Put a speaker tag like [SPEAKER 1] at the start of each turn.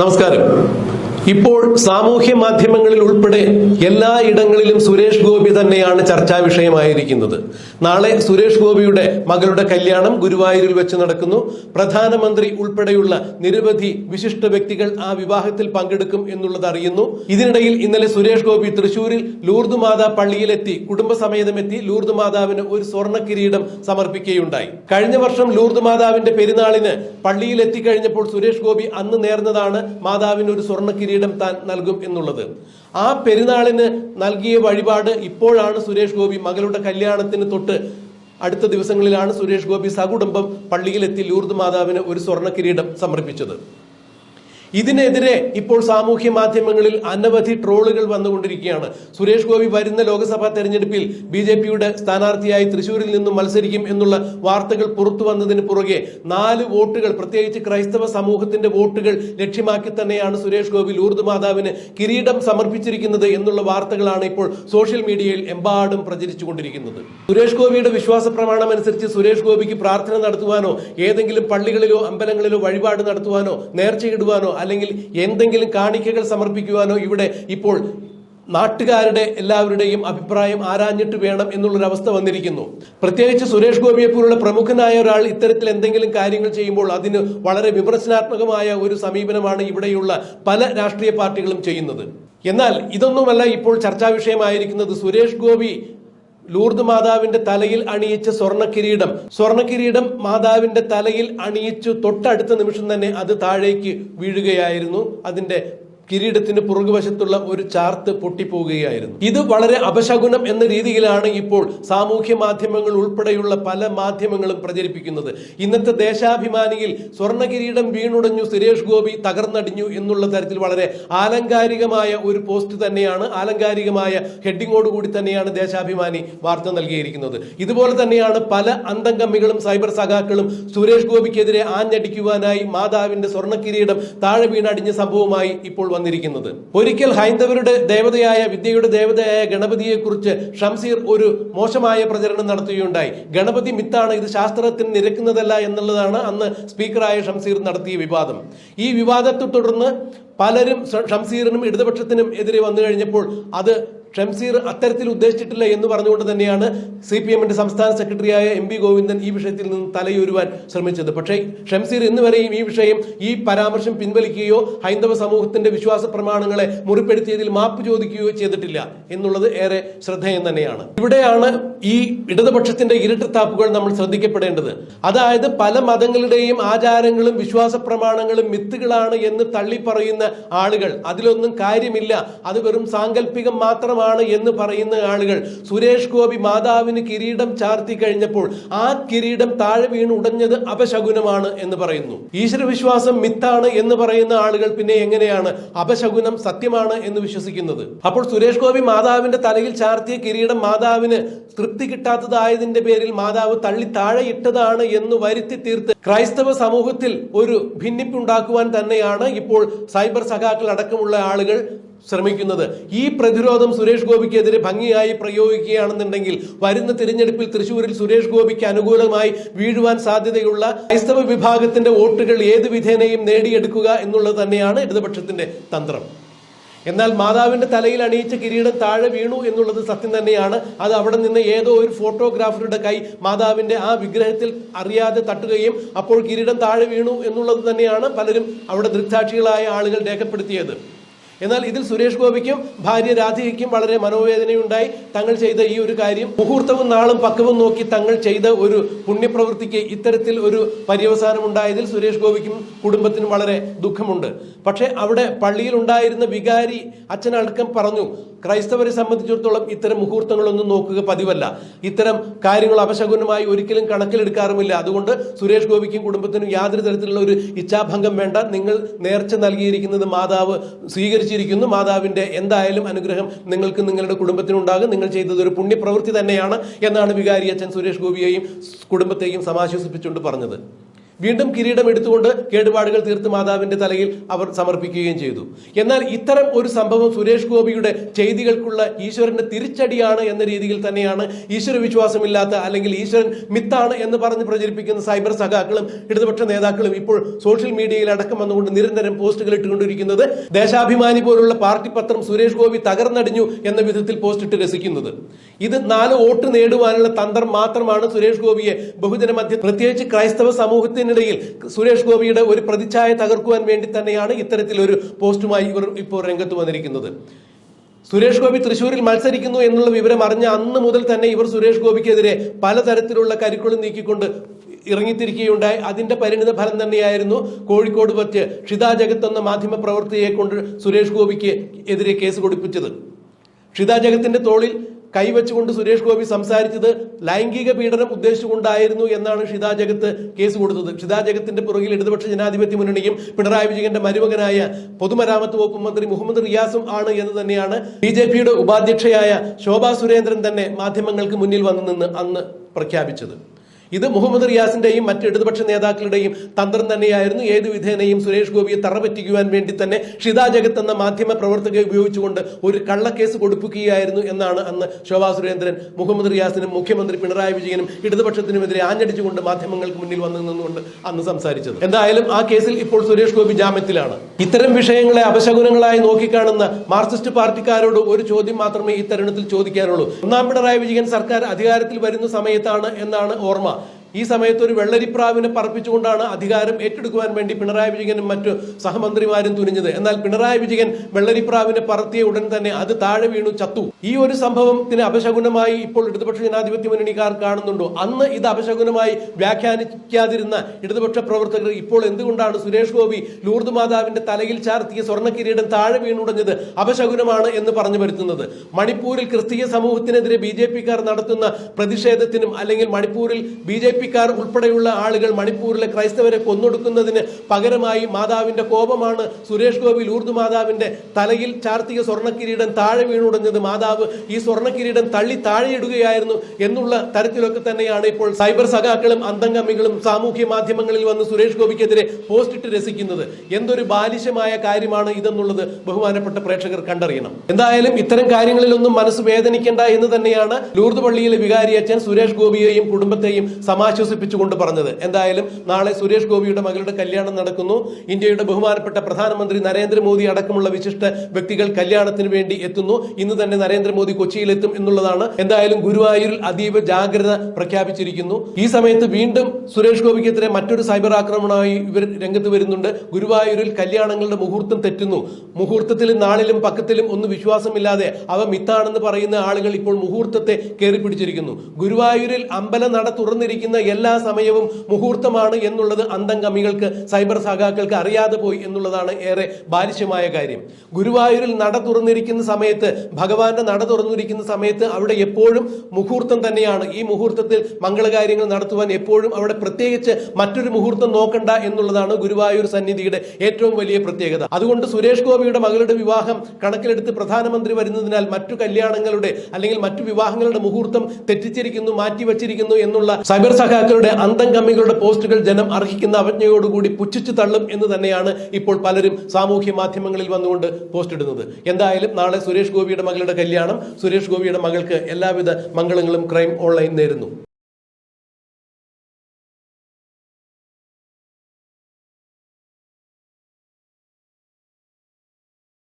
[SPEAKER 1] നമസ്കാരം. ഇപ്പോൾ സാമൂഹ്യ മാധ്യമങ്ങളിൽ ഉൾപ്പെടെ എല്ലാ ഇടങ്ങളിലും സുരേഷ് ഗോപി തന്നെയാണ് ചർച്ചാ വിഷയമായിരിക്കുന്നത്. നാളെ സുരേഷ് ഗോപിയുടെ മകളുടെ കല്യാണം ഗുരുവായൂരിൽ വെച്ച് നടക്കുന്നു. പ്രധാനമന്ത്രി ഉൾപ്പെടെയുള്ള നിരവധി വിശിഷ്ട വ്യക്തികൾ ആ വിവാഹത്തിൽ പങ്കെടുക്കും എന്നുള്ളത് അറിയുന്നു. ഇതിനിടയിൽ ഇന്നലെ സുരേഷ് ഗോപി തൃശൂരിൽ ലൂർദ് മാതാ പള്ളിയിലെത്തി കുടുംബസമേതമെത്തി ലൂർദ് മാതാവിന് ഒരു സ്വർണ കിരീടം സമർപ്പിക്കുകയുണ്ടായി. കഴിഞ്ഞ വർഷം ലൂർദ് മാതാവിന്റെ പെരുന്നാളിന് പള്ളിയിൽ എത്തിക്കഴിഞ്ഞപ്പോൾ സുരേഷ് ഗോപി അന്ന് നേർന്നതാണ് മാതാവിന് ഒരു സ്വർണ കിരീടം താൻ നൽകും എന്നുള്ളത്. ആ പെരുന്നാളിന് നൽകിയ വഴിപാട് ഇപ്പോഴാണ് സുരേഷ് ഗോപി മകളുടെ കല്യാണത്തിന് തൊട്ട് അടുത്ത ദിവസങ്ങളിലാണ് സുരേഷ് ഗോപി സകുടുംബം പള്ളിയിലെത്തി ലൂർദ് മാതാവിന് ഒരു സ്വർണ കിരീടം സമർപ്പിച്ചത്. ഇതിനെതിരെ ഇപ്പോൾ സാമൂഹ്യ മാധ്യമങ്ങളിൽ അനവധി ട്രോളുകൾ വന്നുകൊണ്ടിരിക്കുകയാണ്. സുരേഷ് ഗോപി വരുന്ന ലോക്സഭാ തെരഞ്ഞെടുപ്പിൽ ബി ജെ പിയുടെ സ്ഥാനാർത്ഥിയായി തൃശൂരിൽ നിന്നും മത്സരിക്കും എന്നുള്ള വാർത്തകൾ പുറത്തു വന്നതിന് പുറകെ നാല് വോട്ടുകൾ പ്രത്യേകിച്ച് ക്രൈസ്തവ സമൂഹത്തിന്റെ വോട്ടുകൾ ലക്ഷ്യമാക്കി തന്നെയാണ് സുരേഷ് ഗോപി ലൂർദ് മാതാവിന് കിരീടം സമർപ്പിച്ചിരിക്കുന്നത് എന്നുള്ള വാർത്തകളാണ് ഇപ്പോൾ സോഷ്യൽ മീഡിയയിൽ എമ്പാടും പ്രചരിച്ചുകൊണ്ടിരിക്കുന്നത്. സുരേഷ് ഗോപിയുടെ വിശ്വാസ പ്രമാണം അനുസരിച്ച് സുരേഷ് ഗോപിക്ക് പ്രാർത്ഥന നടത്തുവാനോ ഏതെങ്കിലും പള്ളികളിലോ അമ്പലങ്ങളിലോ വഴിപാട് നടത്തുവാനോ നേർച്ചയിടുവാനോ അല്ലെങ്കിൽ എന്തെങ്കിലും കാണിക്കകൾ സമർപ്പിക്കുവാനോ ഇവിടെ ഇപ്പോൾ നാട്ടുകാരുടെ എല്ലാവരുടെയും അഭിപ്രായം ആരാഞ്ഞിട്ട് വേണം എന്നുള്ളൊരവസ്ഥ വന്നിരിക്കുന്നു. പ്രത്യേകിച്ച് സുരേഷ് ഗോപിയെ പോലുള്ള പ്രമുഖനായ ഒരാൾ ഇത്തരത്തിൽ എന്തെങ്കിലും കാര്യങ്ങൾ ചെയ്യുമ്പോൾ അതിന് വളരെ വിമർശനാത്മകമായ ഒരു സമീപനമാണ് ഇവിടെയുള്ള പല രാഷ്ട്രീയ പാർട്ടികളും ചെയ്യുന്നത്. എന്നാൽ ഇതൊന്നുമല്ല ഇപ്പോൾ ചർച്ചാ വിഷയമായിരിക്കുന്നത്. സുരേഷ് ഗോപി ലൂർദ് മാതാവിന്റെ തലയിൽ അണിയിച്ച സ്വർണ കിരീടം സ്വർണ കിരീടം മാതാവിന്റെ തലയിൽ അണിയിച്ചു തൊട്ടടുത്ത നിമിഷം തന്നെ അത് താഴേക്ക് വീഴുകയായിരുന്നു. അതിന്റെ കിരീടത്തിന് പുറകുവശത്തുള്ള ഒരു ചാർത്ത് പൊട്ടിപ്പോവുകയായിരുന്നു. ഇത് വളരെ അപശകുനം എന്ന രീതിയിലാണ് ഇപ്പോൾ സാമൂഹ്യ മാധ്യമങ്ങൾ ഉൾപ്പെടെയുള്ള പല മാധ്യമങ്ങളും പ്രചരിപ്പിക്കുന്നത്. ഇന്നത്തെ ദേശാഭിമാനിയിൽ സ്വർണ കിരീടം വീണുടഞ്ഞു സുരേഷ് ഗോപി തകർന്നടിഞ്ഞു എന്നുള്ള തരത്തിൽ വളരെ ആലങ്കാരികമായ ഒരു പോസ്റ്റ് തന്നെയാണ് ആലങ്കാരികമായ ഹെഡിങ്ങോടുകൂടി തന്നെയാണ് ദേശാഭിമാനി വാർത്ത നൽകിയിരിക്കുന്നത്. ഇതുപോലെ തന്നെയാണ് പല അന്തംഗമ്മികളും സൈബർ സഖാക്കളും സുരേഷ് ഗോപിക്കെതിരെ ആഞ്ഞടിക്കുവാനായി മാതാവിന്റെ സ്വർണ കിരീടം താഴെ വീണടിഞ്ഞ സംഭവമായി ഇപ്പോൾ വന്നിരിക്കുന്നത്. ഒരിക്കൽ ഹൈന്ദവരുടെ ദേവതയായ വിദ്യയുടെ ദേവതയായ ഗണപതിയെ കുറിച്ച് ഷംസീർ ഒരു മോശമായ പ്രചരണം നടത്തുകയുണ്ടായി. ഗണപതി മിത്താണ് ഇത് ശാസ്ത്രത്തിന് നിരക്കുന്നതല്ല എന്നുള്ളതാണ് അന്ന് സ്പീക്കറായ ഷംസീർ നടത്തിയ വിവാദം. ഈ വിവാദത്തെ തുടർന്ന് പലരും ഷംസീറിനും ഇടതുപക്ഷത്തിനും എതിരെ വന്നു കഴിഞ്ഞപ്പോൾ അത് ഷംസീർ അത്തരത്തിൽ ഉദ്ദേശിച്ചിട്ടില്ല എന്ന് പറഞ്ഞുകൊണ്ട് തന്നെയാണ് സി പി എമ്മിന്റെ സംസ്ഥാന സെക്രട്ടറിയായ എം പി ഗോവിന്ദൻ ഈ വിഷയത്തിൽ നിന്ന് തലയൂരുവാൻ ശ്രമിച്ചത്. പക്ഷേ ഷംസീർ ഇന്ന് വരെയും ഈ വിഷയം ഈ പരാമർശം പിൻവലിക്കുകയോ ഹൈന്ദവ സമൂഹത്തിന്റെ വിശ്വാസ പ്രമാണങ്ങളെ മുറിപ്പെടുത്തിയതിൽ മാപ്പ് ചോദിക്കുകയോ ചെയ്തിട്ടില്ല എന്നുള്ളത് ഏറെ ശ്രദ്ധേയം തന്നെയാണ്. ഇവിടെയാണ് ഈ ഇടതുപക്ഷത്തിന്റെ ഇരട്ടത്താപ്പുകൾ നമ്മൾ ശ്രദ്ധിക്കപ്പെടേണ്ടത്. അതായത് പല മതങ്ങളുടെയും ആചാരങ്ങളും വിശ്വാസ പ്രമാണങ്ങളും മിത്തുകളാണ് എന്ന് തള്ളിപ്പറയുന്ന ആളുകൾ. അതിലൊന്നും കാര്യമില്ല. അത് വെറും സാങ്കല്പികം മാത്രമാണ്. എന്ന് പറയുന്ന ആളുകൾ. സുരേഷ് ഗോപി മാതാവിന് കിരീടം ചാർത്തി കഴിഞ്ഞപ്പോൾ ആ കിരീടം താഴെ വീണ് ഉടഞ്ഞത് അപശകുനമാണ് എന്ന് പറയുന്നു. ഈശ്വരവിശ്വാസം മിത്താണ് എന്ന് പറയുന്ന ആളുകൾ പിന്നെ എങ്ങനെയാണ്? അപശകുനം സത്യമാണ് എന്ന് വിശ്വസിക്കുന്നത്. അപ്പോൾ സുരേഷ് ഗോപി മാതാവിന്റെ തലയിൽ ചാർത്തിയ കിരീടം മാതാവിന് തൃപ്തി കിട്ടാത്തതായതിന്റെ പേരിൽ മാതാവ് തള്ളി താഴെ ഇട്ടതാണ് എന്ന് വരുത്തി തീർത്ത് ക്രൈസ്തവ സമൂഹത്തിൽ ഒരു ഭിന്നിപ്പുണ്ടാക്കുവാൻ തന്നെയാണ് ഇപ്പോൾ സൈബർ സഖാക്കൾ അടക്കമുള്ള ആളുകൾ ശ്രമിക്കുന്നത്. ഈ പ്രതിരോധം സുരേഷ് ഗോപിക്കെതിരെ ഭംഗിയായി പ്രയോഗിക്കുകയാണെന്നുണ്ടെങ്കിൽ വരുന്ന തിരഞ്ഞെടുപ്പിൽ തൃശൂരിൽ സുരേഷ് ഗോപിക്ക് അനുകൂലമായി വീഴുവാൻ സാധ്യതയുള്ള ക്രൈസ്തവ വിഭാഗത്തിന്റെ വോട്ടുകൾ ഏത് വിധേനയും നേടിയെടുക്കുക എന്നുള്ളത് തന്നെയാണ് ഇടതുപക്ഷത്തിന്റെ തന്ത്രം. എന്നാൽ മാതാവിന്റെ തലയിൽ അണിയിച്ച കിരീടം താഴെ വീണു എന്നുള്ളത് സത്യം തന്നെയാണ്. അത് അവിടെ നിന്ന് ഏതോ ഒരു ഫോട്ടോഗ്രാഫറുടെ കൈ മാതാവിന്റെ ആ വിഗ്രഹത്തിൽ അറിയാതെ തട്ടുകയും അപ്പോൾ കിരീടം താഴെ വീണു എന്നുള്ളത് തന്നെയാണ് പലരും അവിടെ ദൃക്സാക്ഷികളായ ആളുകൾ രേഖപ്പെടുത്തിയത്. എന്നാൽ ഇതിൽ സുരേഷ് ഗോപിക്കും ഭാര്യ രാധികയ്ക്കും വളരെ മനോവേദനയുണ്ടായി. തങ്ങൾ ചെയ്ത ഈ ഒരു കാര്യം മുഹൂർത്തവും നാളും പക്കവും നോക്കി തങ്ങൾ ചെയ്ത ഒരു പുണ്യപ്രവൃത്തിക്ക് ഇത്തരത്തിൽ ഒരു പര്യവസാനം ഉണ്ടായതിൽ സുരേഷ് ഗോപിക്കും കുടുംബത്തിനും വളരെ ദുഃഖമുണ്ട്. പക്ഷേ അവിടെ പള്ളിയിൽ ഉണ്ടായിരുന്ന വികാരി അച്ഛനടക്കം പറഞ്ഞു ക്രൈസ്തവരെ സംബന്ധിച്ചിടത്തോളം ഇത്തരം മുഹൂർത്തങ്ങളൊന്നും നോക്കുക പതിവല്ല. ഇത്തരം കാര്യങ്ങൾ അപശകുനമായി ഒരിക്കലും കണക്കിലെടുക്കാറുമില്ല. അതുകൊണ്ട് സുരേഷ് ഗോപിക്കും കുടുംബത്തിനും യാതൊരു തരത്തിലുള്ള ഒരു ഇച്ഛാഭംഗം വേണ്ട. നിങ്ങൾ നേർച്ച നൽകിയിരിക്കുന്നത് മാതാവ് സ്വീകരിച്ചിരിക്കുന്നു മാതാവിന്റെ എന്തായാലും അനുഗ്രഹം നിങ്ങൾക്ക് നിങ്ങളുടെ കുടുംബത്തിനുണ്ടാകും. നിങ്ങൾ ചെയ്തത് ഒരു പുണ്യപ്രവൃത്തി തന്നെയാണ് എന്നാണ് വികാരി അച്ഛൻ സുരേഷ് ഗോപിയെയും കുടുംബത്തെയും സമാശ്വസിപ്പിച്ചുകൊണ്ട് പറഞ്ഞത്. വീണ്ടും കിരീടം എടുത്തുകൊണ്ട് കേടുപാടുകൾ തീർത്ത് മാതാവിന്റെ തലയിൽ അവർ സമർപ്പിക്കുകയും ചെയ്തു. എന്നാൽ ഇത്തരം ഒരു സംഭവം സുരേഷ് ഗോപിയുടെ ചെയ്തികൾക്കുള്ള ഈശ്വരന്റെ തിരിച്ചടിയാണ് എന്ന രീതിയിൽ തന്നെയാണ് ഈശ്വര വിശ്വാസമില്ലാത്ത അല്ലെങ്കിൽ ഈശ്വരൻ മിത്താണ് എന്ന് പറഞ്ഞ് പ്രചരിപ്പിക്കുന്ന സൈബർ സഖാക്കളും ഇടതുപക്ഷ നേതാക്കളും ഇപ്പോൾ സോഷ്യൽ മീഡിയയിൽ അടക്കം വന്നുകൊണ്ട് നിരന്തരം പോസ്റ്റുകൾ ഇട്ടുകൊണ്ടിരിക്കുന്നത് ദേശാഭിമാനി പോലുള്ള പാർട്ടി പത്രം സുരേഷ് ഗോപി തകർന്നടിഞ്ഞു എന്ന വിധത്തിൽ പോസ്റ്റ് ഇട്ട് രസിക്കുന്നത്. ഇത് നാല് വോട്ട് നേടുവാനുള്ള തന്ത്രം മാത്രമാണ് സുരേഷ് ഗോപിയെ ബഹുജന മധ്യ പ്രത്യേകിച്ച് ക്രൈസ്തവ സമൂഹത്തിനിടയിൽ സുരേഷ് ഗോപിയുടെ ഒരു പ്രതിച്ഛായ തകർക്കുവാൻ വേണ്ടി തന്നെയാണ് ഇത്തരത്തിലൊരു പോസ്റ്റുമായി ഇവർ ഇപ്പോൾ രംഗത്ത് വന്നിരിക്കുന്നത്. സുരേഷ് ഗോപി തൃശൂരിൽ മത്സരിക്കുന്നു എന്നുള്ള വിവരം അറിഞ്ഞ അന്ന് മുതൽ തന്നെ ഇവർ സുരേഷ് ഗോപിക്കെതിരെ പലതരത്തിലുള്ള കരുക്കളും നീക്കിക്കൊണ്ട് ഇറങ്ങിത്തിരിക്കുകയുണ്ടായി. അതിന്റെ പരിണിത ഫലം തന്നെയായിരുന്നു കോഴിക്കോട് പറ്റ് ഷിതാ ജഗത്ത് എന്ന മാധ്യമ പ്രവർത്തകയെ കൊണ്ട് സുരേഷ് ഗോപിക്ക് എതിരെ കേസ് കൊടുപ്പിച്ചത്. ഷിതാ ജഗത്തിന്റെ തോളിൽ കൈവച്ചുകൊണ്ട് സുരേഷ് ഗോപി സംസാരിച്ചത് ലൈംഗിക പീഡനം ഉദ്ദേശിച്ചുകൊണ്ടായിരുന്നു എന്നാണ് ഷിതാ ജഗത്ത് കേസ് കൊടുത്തത്. ഷിതാ ജഗത്തിന്റെ പുറകിൽ ഇടതുപക്ഷ ജനാധിപത്യ മുന്നണിയും പിണറായി വിജയന്റെ മരുമകനായ പൊതുമരാമത്ത് വകുപ്പ് മന്ത്രി മുഹമ്മദ് റിയാസും ആണ് എന്ന് തന്നെയാണ് ബി ജെ പിയുടെ ഉപാധ്യക്ഷയായ ശോഭാ സുരേന്ദ്രൻ തന്നെ മാധ്യമങ്ങൾക്ക് മുന്നിൽ വന്നു നിന്ന് അന്ന് പ്രഖ്യാപിച്ചത്. ഇത് മുഹമ്മദ് റിയാസിന്റെയും മറ്റ് ഇടതുപക്ഷ നേതാക്കളുടെയും തന്ത്രം തന്നെയായിരുന്നു. ഏത് വിധേനയും സുരേഷ് ഗോപിയെ തറപറ്റിക്കുവാൻ വേണ്ടി തന്നെ ഷിതാ ജഗത്ത് എന്ന മാധ്യമ പ്രവർത്തകയെ ഉപയോഗിച്ചുകൊണ്ട് ഒരു കള്ളക്കേസ് കൊടുപ്പിക്കുകയായിരുന്നു എന്നാണ് അന്ന് ശോഭാ സുരേന്ദ്രൻ മുഹമ്മദ് റിയാസിനും മുഖ്യമന്ത്രി പിണറായി വിജയനും ഇടതുപക്ഷത്തിനുമെതിരെ ആഞ്ഞടിച്ചുകൊണ്ട് മാധ്യമങ്ങൾക്ക് മുന്നിൽ വന്നു നിന്നുകൊണ്ട് അന്ന് സംസാരിച്ചത്. എന്തായാലും ആ കേസിൽ ഇപ്പോൾ സുരേഷ് ഗോപി ജാമ്യത്തിലാണ്. ഇത്തരം വിഷയങ്ങളെ അപശകുനങ്ങളായി നോക്കിക്കാണുന്ന മാർക്സിസ്റ്റ് പാർട്ടിക്കാരോട് ഒരു ചോദ്യം മാത്രമേ ഈ തരുണത്തിൽ ചോദിക്കാനുള്ളൂ. ഒന്നാം പിണറായി വിജയൻ സർക്കാർ അധികാരത്തിൽ വരുന്ന സമയത്താണ് എന്നാണ് ഓർമ്മ. ഈ സമയത്ത് ഒരു വെള്ളരിപ്രാവിനെ പറപ്പിച്ചുകൊണ്ടാണ് അധികാരം ഏറ്റെടുക്കുവാൻ വേണ്ടി പിണറായി വിജയനും മറ്റു സഹമന്ത്രിമാരും തുനിഞ്ഞത്. എന്നാൽ പിണറായി വിജയൻ വെള്ളരിപ്രാവിനെ പറത്തിയ ഉടൻ തന്നെ അത് താഴെ വീണു ചത്തു. ഈ ഒരു സംഭവത്തിന് അപശകുനമായി ഇപ്പോൾ ഇടതുപക്ഷ ജനാധിപത്യ മുന്നണിക്കാർ കാണുന്നുണ്ടോ? അന്ന് ഇത് അപശകുനമായി വ്യാഖ്യാനിക്കാതിരുന്ന ഇടതുപക്ഷ പ്രവർത്തകർ ഇപ്പോൾ എന്തുകൊണ്ടാണ് സുരേഷ് ഗോപി ലൂർദ് മാതാവിന്റെ തലയിൽ ചാർത്തിയ സ്വർണ കിരീടം താഴെ വീണുടഞ്ഞത് അപശകുനമാണ് എന്ന് പറഞ്ഞു വരുത്തുന്നത് മണിപ്പൂരിൽ ക്രിസ്തീയ സമൂഹത്തിനെതിരെ ബി ജെ പിക്കാർ നടത്തുന്ന പ്രതിഷേധത്തിനും അല്ലെങ്കിൽ മണിപ്പൂരിൽ ബി ജെ പിക്കാർ ഉൾപ്പെടെയുള്ള ആളുകൾ മണിപ്പൂരിലെ ക്രൈസ്തവരെ കൊന്നൊടുക്കുന്നതിന് പകരമായി മാതാവിന്റെ കോപമാണ് സുരേഷ് ഗോപി ലൂർദ് മാതാവിന്റെ തലയിൽ ചാർത്തിയ സ്വർണക്കിരീടം താഴെ വീണുടഞ്ഞത് മാതാവ് ഈ സ്വർണക്കിരീടം തള്ളി താഴെയിടുകയായിരുന്നു എന്നുള്ള തരത്തിലൊക്കെ തന്നെയാണ് ഇപ്പോൾ സൈബർ സഖാക്കളും അന്തംഗമികളും സാമൂഹ്യ മാധ്യമങ്ങളിൽ വന്ന് സുരേഷ് ഗോപിക്കെതിരെ പോസ്റ്റ് ഇട്ട് രസിക്കുന്നത്. എന്തൊരു ബാലിശമായ കാര്യമാണ് ഇതെന്നുള്ളത് ബഹുമാനപ്പെട്ട പ്രേക്ഷകർ കണ്ടറിയണം. എന്തായാലും ഇത്തരം കാര്യങ്ങളിലൊന്നും മനസ്സ് വേദനിക്കേണ്ട എന്ന് തന്നെയാണ് ലൂർദ് പള്ളിയിലെ വികാരി അച്ഛൻ സുരേഷ് ഗോപിയെയും കുടുംബത്തെയും സമാശ്വസിപ്പിച്ചുകൊണ്ട് പറഞ്ഞത്. എന്തായാലും നാളെ സുരേഷ് ഗോപിയുടെ മകളുടെ കല്യാണം നടക്കുന്നു. ഇന്ത്യയുടെ ബഹുമാനപ്പെട്ട പ്രധാനമന്ത്രി നരേന്ദ്രമോദി അടക്കമുള്ള വിശിഷ്ട വ്യക്തികൾ കല്യാണത്തിന് വേണ്ടി എത്തുന്നു. ഇന്ന് തന്നെ നരേന്ദ്രമോദി കൊച്ചിയിലെത്തും എന്നുള്ളതാണ്. എന്തായാലും ഗുരുവായൂരിൽ അതീവ ജാഗ്രത പ്രഖ്യാപിച്ചിരിക്കുന്നു. ഈ സമയത്ത് വീണ്ടും സുരേഷ് ഗോപിക്കെതിരെ മറ്റൊരു സൈബർ ആക്രമണമായി ഇവർ രംഗത്ത് വരുന്നുണ്ട്. ഗുരുവായൂരിൽ കല്യാണങ്ങളുടെ മുഹൂർത്തം തെറ്റുന്നു. മുഹൂർത്തത്തിലും നാളിലും പക്കത്തിലും ഒന്നും വിശ്വാസമില്ലാതെ അവ മിത്താണെന്ന് പറയുന്ന ആളുകൾ ഇപ്പോൾ മുഹൂർത്തത്തെ കയറി പിടിച്ചിരിക്കുന്നു ഗുരുവായൂരിൽ അമ്പല നട തുറന്നിരിക്കുന്ന എല്ലാ സമയവും മുഹൂർത്തമാണ് എന്നുള്ളത് അന്തംഗമികൾക്ക് സൈബർ സഖാക്കൾക്ക് അറിയാതെ പോയി എന്നുള്ളതാണ് ഏറെ ബാലിശ്യമായ കാര്യം. ഗുരുവായൂരിൽ നട തുറന്നിരിക്കുന്ന സമയത്ത് ഭഗവാന്റെ നട തുറന്നിരിക്കുന്ന സമയത്ത് അവിടെ എപ്പോഴും മുഹൂർത്തം തന്നെയാണ്. ഈ മുഹൂർത്തത്തിൽ മംഗളകാര്യങ്ങൾ നടത്തുവാൻ എപ്പോഴും അവിടെ പ്രത്യേകിച്ച് മറ്റൊരു മുഹൂർത്തം നോക്കണ്ട എന്നുള്ളതാണ് ഗുരുവായൂർ സന്നിധിയുടെ ഏറ്റവും വലിയ പ്രത്യേകത. അതുകൊണ്ട് സുരേഷ് ഗോപിയുടെ മകളുടെ വിവാഹം കണക്കിലെടുത്ത് പ്രധാനമന്ത്രി വരുന്നതിനാൽ മറ്റു കല്യാണങ്ങളുടെ അല്ലെങ്കിൽ മറ്റു വിവാഹങ്ങളുടെ മുഹൂർത്തം തെറ്റിച്ചിരിക്കുന്നു മാറ്റിവെച്ചിരിക്കുന്നു എന്നുള്ള സൈബർ സഖാക്കളുടെ അന്തം കമ്മികളുടെ പോസ്റ്റുകൾ ജനം അർഹിക്കുന്ന അവജ്ഞയോടുകൂടി പുച്ഛിച്ചു തള്ളും എന്ന് തന്നെയാണ് ഇപ്പോൾ പലരും സാമൂഹ്യ മാധ്യമങ്ങളിൽ വന്നുകൊണ്ട് പോസ്റ്റ് ഇടുന്നത് എന്തായാലും നാളെ സുരേഷ് ഗോപിയുടെ മകളുടെ കല്യാണം. സുരേഷ് ഗോപിയുടെ മകൾക്ക് എല്ലാവിധ മംഗളങ്ങളും ക്രൈം ഓൺലൈൻ നേരുന്നു.